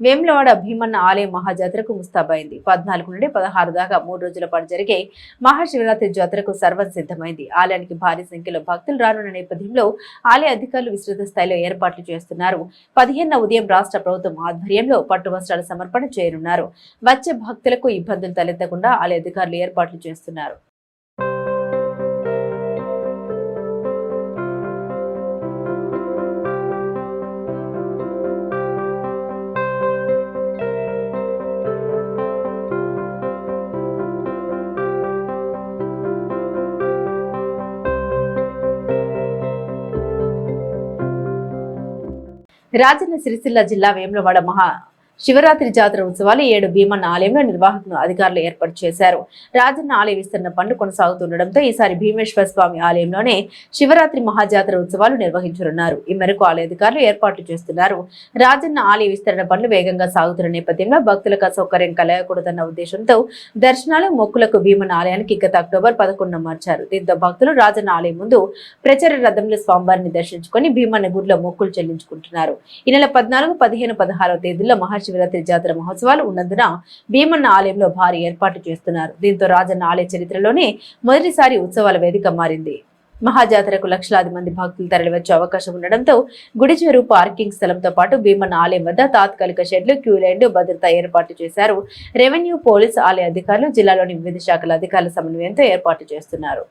వేములవాడ భీమన్న ఆలయ మహాజాతరకు ముస్తాబైంది. పద్నాలుగు నుండి పదహారు దాకా మూడు రోజుల పాటు జరిగే మహాశివరాత్రి జాతరకు సర్వం సిద్ధమైంది. ఆలయానికి భారీ సంఖ్యలో భక్తులు రానున్న నేపథ్యంలో ఆలయ అధికారులు విస్తృత స్థాయిలో ఏర్పాట్లు చేస్తున్నారు. పదిహేన ఉదయం రాష్ట్ర ప్రభుత్వం ఆధ్వర్యంలో పట్టు వస్త్రాల సమర్పణ చేయనున్నారు. వచ్చే భక్తులకు ఇబ్బందులు తలెత్తకుండా ఆలయ అధికారులు ఏర్పాట్లు చేస్తున్నారు. రాజన్న సిరిసిల్ల జిల్లా వేములవాడ మహా శివరాత్రి జాతర ఉత్సవాలు ఏడు భీమన్న ఆలయంలో నిర్వాహకులు అధికారులు ఏర్పాటు చేశారు. రాజన్న ఆలయ విస్తరణ పనులు కొనసాగుతుండటంతో ఈసారి భీమేశ్వర స్వామి ఆలయంలోనే శివరాత్రి మహాజాతర ఉత్సవాలు నిర్వహించనున్నారు. ఈ మేరకు ఆలయ అధికారులు ఏర్పాట్లు చేస్తున్నారు. రాజన్న ఆలయ విస్తరణ పనులు వేగంగా సాగుతున్న నేపథ్యంలో భక్తులకు అసౌకర్యం కలగకూడదన్న ఉద్దేశంతో దర్శనాలు మొక్కులకు భీమన్న ఆలయానికి గత అక్టోబర్ పదకొండున మార్చారు. దీంతో భక్తులు రాజన్న ఆలయం ముందు ప్రచార రథంలో స్వామివారిని దర్శించుకొని భీమన్న గుడిలో మొక్కులు చెల్లించుకుంటున్నారు. ఈ నెల పద్నాలుగు పదిహేను పదహారవ తేదీల్లో మహాశివరాత్రి జాతర మహోత్సవాలు ఉన్నందున భీమన్న ఆలయంలో భారీ ఏర్పాటు చేస్తున్నారు. దీంతో రాజన్న ఆలయ చరిత్రలోనే మొదటిసారి ఉత్సవాల వేదిక మారింది. మహాజాతరకు లక్షలాది మంది భక్తులు తరలివచ్చే అవకాశం ఉండడంతో గుడి చెరు పార్కింగ్ స్థలంతో పాటు భీమన్న ఆలయం వద్ద తాత్కాలిక షెడ్లు క్యూ లైన్లు భద్రత ఏర్పాటు చేశారు. రెవెన్యూ పోలీస్ ఆలయ అధికారులు జిల్లాలోని వివిధ శాఖల అధికారుల సమన్వయంతో ఏర్పాటు చేస్తున్నారు.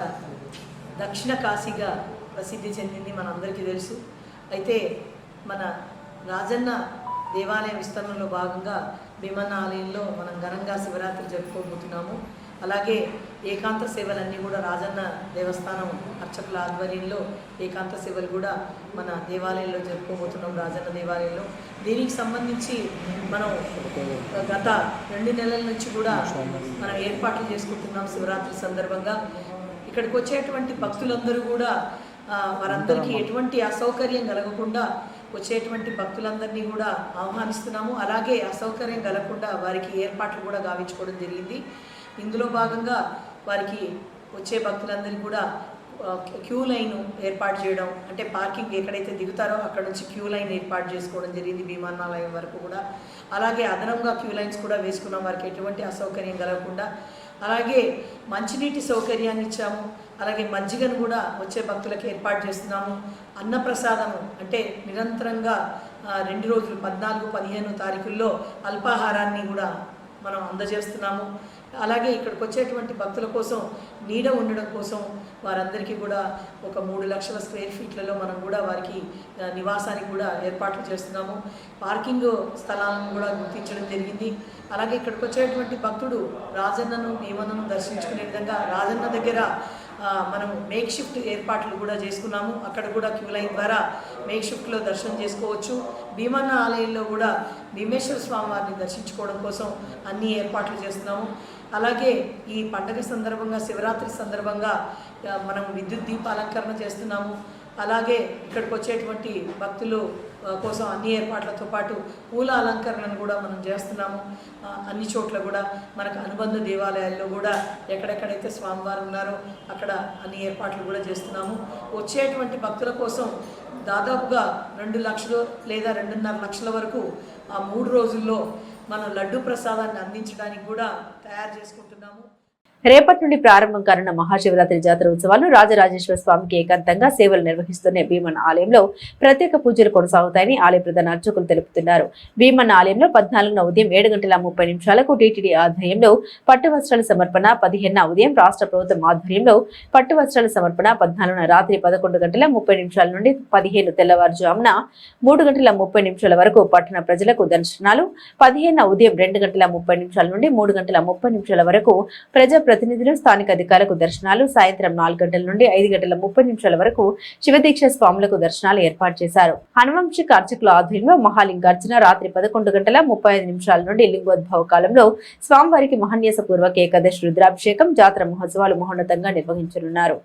వేములవాడ దక్షిణ కాశీగా ప్రసిద్ధి చెందింది మనందరికీ తెలుసు. అయితే మన రాజన్న దేవాలయ విస్తరణలో భాగంగా భీమన్న ఆలయంలో మనం ఘనంగా శివరాత్రి జరుపుకోబోతున్నాము. అలాగే ఏకాంత సేవలన్నీ కూడా రాజన్న దేవస్థానం అర్చకుల ఆధ్వర్యంలో ఏకాంత సేవలు కూడా మన దేవాలయంలో జరుపుకోబోతున్నాం రాజన్న దేవాలయంలో. దీనికి సంబంధించి మనం గత రెండు నెలల నుంచి కూడా మనం ఏర్పాట్లు చేసుకుంటున్నాం శివరాత్రి సందర్భంగా. ఇక్కడికి వచ్చేటువంటి భక్తులందరూ కూడా వారందరికీ ఎటువంటి అసౌకర్యం కలగకుండా వచ్చేటువంటి భక్తులందరినీ కూడా ఆహ్వానిస్తున్నాము. అలాగే అసౌకర్యం కలగకుండా వారికి ఏర్పాట్లు కూడా గావించుకోవడం జరిగింది. ఇందులో భాగంగా వారికి వచ్చే భక్తులందరికీ కూడా క్యూ లైన్ ఏర్పాటు చేయడం అంటే పార్కింగ్ ఎక్కడైతే దిగుతారో అక్కడ నుంచి క్యూ లైన్ ఏర్పాటు చేసుకోవడం జరిగింది విమానాలయం వరకు కూడా. అలాగే అదనంగా క్యూ లైన్స్ కూడా వేసుకున్నాం వారికి ఎటువంటి అసౌకర్యం కలగకుండా అలాగే మంచినీటి సౌకర్యాన్ని ఇచ్చాము. అలాగే మజ్జిగను కూడా వచ్చే భక్తులకు ఏర్పాటు చేస్తున్నాము. అన్నప్రసాదము అంటే నిరంతరంగా రెండు రోజులు పద్నాలుగు పదిహేను తారీఖుల్లో అల్పాహారాన్ని కూడా మనం అందజేస్తున్నాము. అలాగే ఇక్కడికి వచ్చేటువంటి భక్తుల కోసం నీడ ఉండడం కోసం వారందరికీ కూడా ఒక మూడు లక్షల స్క్వేర్ ఫీట్లలో మనం కూడా వారికి నివాసానికి కూడా ఏర్పాట్లు చేస్తున్నాము. పార్కింగ్ స్థలాలను కూడా గుర్తించడం జరిగింది. అలాగే ఇక్కడికి వచ్చేటువంటి భక్తుడు రాజన్నను భీమన్నను దర్శించుకునే విధంగా రాజన్న దగ్గర మనం మేక్ షిఫ్ట్ ఏర్పాట్లు కూడా చేసుకున్నాము. అక్కడ కూడా క్యూ లైన్ ద్వారా మేక్ షిఫ్ట్లో దర్శనం చేసుకోవచ్చు. భీమన్న ఆలయంలో కూడా భీమేశ్వర స్వామి వారిని దర్శించుకోవడం కోసం అన్ని ఏర్పాట్లు చేస్తున్నాము. అలాగే ఈ పండగ సందర్భంగా శివరాత్రి సందర్భంగా మనం విద్యుత్ దీపాలంకరణ చేస్తున్నాము. అలాగే ఇక్కడికి వచ్చేటువంటి భక్తులు కోసం అన్ని ఏర్పాట్లతో పాటు పూల అలంకరణను కూడా మనం చేస్తున్నాము. అన్ని చోట్ల కూడా మనకు అనుబంధ దేవాలయాల్లో కూడా ఎక్కడెక్కడైతే స్వామివారు ఉన్నారో అక్కడ అన్ని ఏర్పాట్లు కూడా చేస్తున్నాము. వచ్చేటువంటి భక్తుల కోసం దాదాపుగా రెండు లక్షలు లేదా రెండున్నర లక్షల వరకు ఆ మూడు రోజుల్లో మనం లడ్డు ప్రసాదాన్ని అందించడానికి కూడా తయారు చేసుకుంటున్నాము. రేపటి నుండి ప్రారంభం కానున్న మహాశివరాత్రి జాతర ఉత్సవాలను రాజరాజేశ్వర స్వామికి ఏకాంతంగా సేవలు నిర్వహిస్తున్న భీమన్ ఆలయంలో ప్రత్యేక పూజలు కొనసాగుతాయని ఆలయ ప్రధాన అర్చకులు తెలుపుతున్నారు. భీమన్ ఆలయంలో పద్నాలుగున ఉదయం ఏడు గంటల ముప్పై నిమిషాలకు టీటీడీ ఆధ్వర్యంలో పట్టు వస్త్రాల సమర్పణ పదిహేనున ఉదయం రాష్ట్ర ప్రభుత్వం ఆధ్వర్యంలో పట్టు వస్త్రాల సమర్పణ పద్నాలుగున రాత్రి పదకొండు గంటల ముప్పై నిమిషాల నుండి పదిహేను తెల్లవారుజామున మూడు గంటల ముప్పై నిమిషాల వరకు పట్టణ ప్రజలకు దర్శనాలు పదిహేను ఉదయం రెండు గంటల ముప్పై నిమిషాల నుండి మూడు గంటల ముప్పై నిమిషాల వరకు ప్రజా ప్రతినిధులు స్థానిక అధికారులకు దర్శనాలు సాయంత్రం నాలుగు గంటల నుండి ఐదు గంటల ముప్పై నిమిషాల వరకు శివదీక్ష స్వాములకు దర్శనాలు ఏర్పాటు చేశారు. హనువంశిక అర్చకుల ఆధ్వర్యంలో మహాలింగార్చన రాత్రి పదకొండు గంటల ముప్పై ఐదు నిమిషాల నుండి లింగోద్భవ కాలంలో స్వామివారికి మహన్యాస పూర్వక ఏకాదశి రుద్రాభిషేకం జాతర మహోత్సవాలు మహోన్నతంగా నిర్వహించనున్నారు.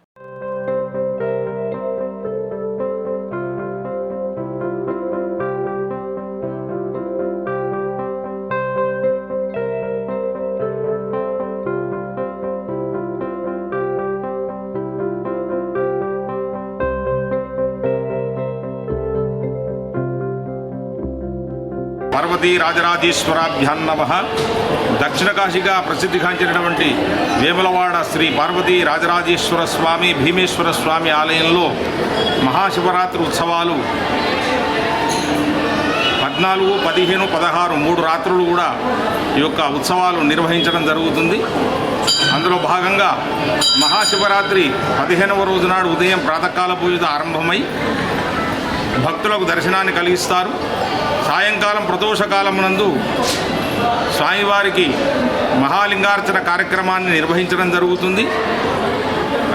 పార్వతీ రాజరాజేశ్వరాభ్యాం నమ. దక్షిణ కాశీగా ప్రసిద్ధిగాంచినటువంటి వేములవాడ శ్రీ పార్వతీ రాజరాజేశ్వర స్వామి భీమేశ్వర స్వామి ఆలయంలో మహాశివరాత్రి ఉత్సవాలు పద్నాలుగు పదిహేను పదహారు మూడు రాత్రులు కూడా ఈ యొక్క ఉత్సవాలు నిర్వహించడం జరుగుతుంది. అందులో భాగంగా మహాశివరాత్రి పదిహేనవ రోజు నాడు ఉదయం ప్రాతకాల పూజతో ఆరంభమై భక్తులకు దర్శనాన్ని కలిగిస్తారు. సాయంకాలం ప్రదోషకాలం నందు స్వామివారికి మహాలింగార్చన కార్యక్రమాన్ని నిర్వహించడం జరుగుతుంది.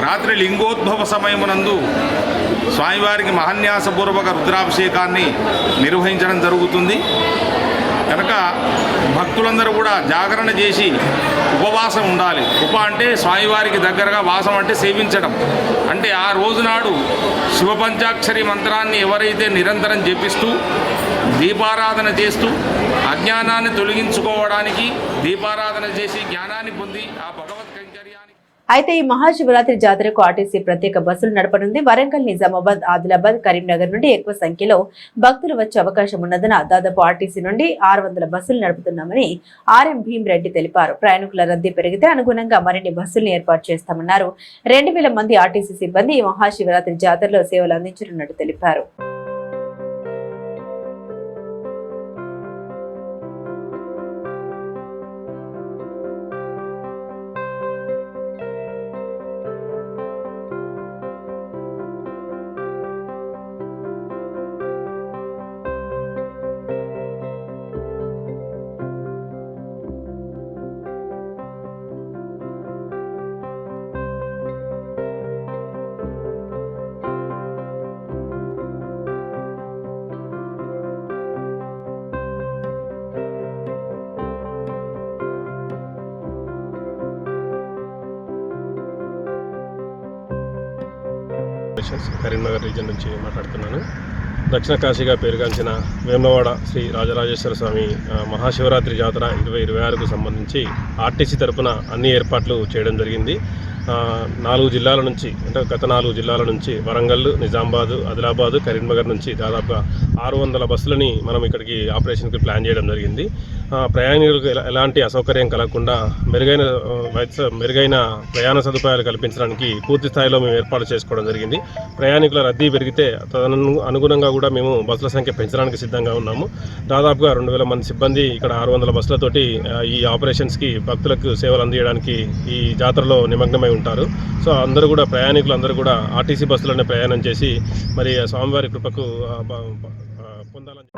రాత్రి లింగోద్భవ సమయమునందు స్వామివారికి మహాన్యాసపూర్వక రుద్రాభిషేకాన్ని నిర్వహించడం జరుగుతుంది. కనుక భక్తులందరూ కూడా జాగరణ చేసి ఉపవాసం ఉండాలి. ఉప అంటే స్వామివారికి దగ్గరగా వాసం అంటే సేవించడం. అంటే ఆ రోజునాడు శివపంచాక్షరి మంత్రాన్ని ఎవరైతే నిరంతరం జపిస్తూ దీపారాధన చేస్తూ అజ్ఞానాన్ని తొలగించుకోవడానికి దీపారాధన చేసి జ్ఞానాన్ని పొంది ఆ భగవత్ కైంకర్యాన్ని అయితే ఈ మహాశివరాత్రి జాతరకు ఆర్టీసీ ప్రత్యేక బస్సులు నడపనుంది. వరంగల్ నిజామాబాద్ ఆదిలాబాద్ కరీంనగర్ నుండి ఎక్కువ సంఖ్యలో భక్తులు వచ్చే అవకాశం ఉన్నదన దాదాపు ఆర్టీసీ నుండి ఆరు వందల బస్సులు నడుపుతున్నామని ఆర్ఎం భీమ్ రెడ్డి తెలిపారు. ప్రయాణికుల రద్దీ పెరిగితే అనుగుణంగా మరిన్ని బస్సులను ఏర్పాటు చేస్తామన్నారు. రెండు వేల మంది ఆర్టీసీ సిబ్బంది ఈ మహాశివరాత్రి జాతరలో సేవలు అందించనున్నట్టు తెలిపారు. ఆపరేషన్స్ కరీంనగర్ రీజన్ నుంచి మాట్లాడుతున్నాను. దక్షిణ కాశీగా పేరుగాంచిన వేమవాడ శ్రీ రాజరాజేశ్వర స్వామి మహాశివరాత్రి జాతర ఇరవై ఇరవై ఆరుకు సంబంధించి ఆర్టీసీ తరపున అన్ని ఏర్పాట్లు చేయడం జరిగింది. నాలుగు జిల్లాల నుంచి అంటే గత నాలుగు జిల్లాల నుంచి వరంగల్ నిజామాబాద్ ఆదిలాబాద్ కరీంనగర్ నుంచి దాదాపుగా ఆరు వందల బస్సులని మనం ఇక్కడికి ఆపరేషన్కి ప్లాన్ చేయడం జరిగింది. ప్రయాణికులకు ఎలాంటి అసౌకర్యం కలగకుండా మెరుగైన వైద్య మెరుగైన ప్రయాణ సదుపాయాలు కల్పించడానికి పూర్తి స్థాయిలో మేము ఏర్పాటు చేసుకోవడం జరిగింది. ప్రయాణికుల రద్దీ పెరిగితే తదను అనుగుణంగా కూడా మేము బస్సుల సంఖ్య పెంచడానికి సిద్ధంగా ఉన్నాము. దాదాపుగా రెండు వేల మంది సిబ్బంది ఇక్కడ ఆరు వందల బస్సులతోటి ఈ ఆపరేషన్స్కి భక్తులకు సేవలు అందించడానికి ఈ జాతరలో నిమగ్నమై సిద్ధమై ఉంటారు. సో అందరూ కూడా ప్రయాణికులు అందరూ కూడా ఆర్టీసీ బస్సులోనే ప్రయాణం చేసి మరి స్వామివారి కృపకు పొందాలని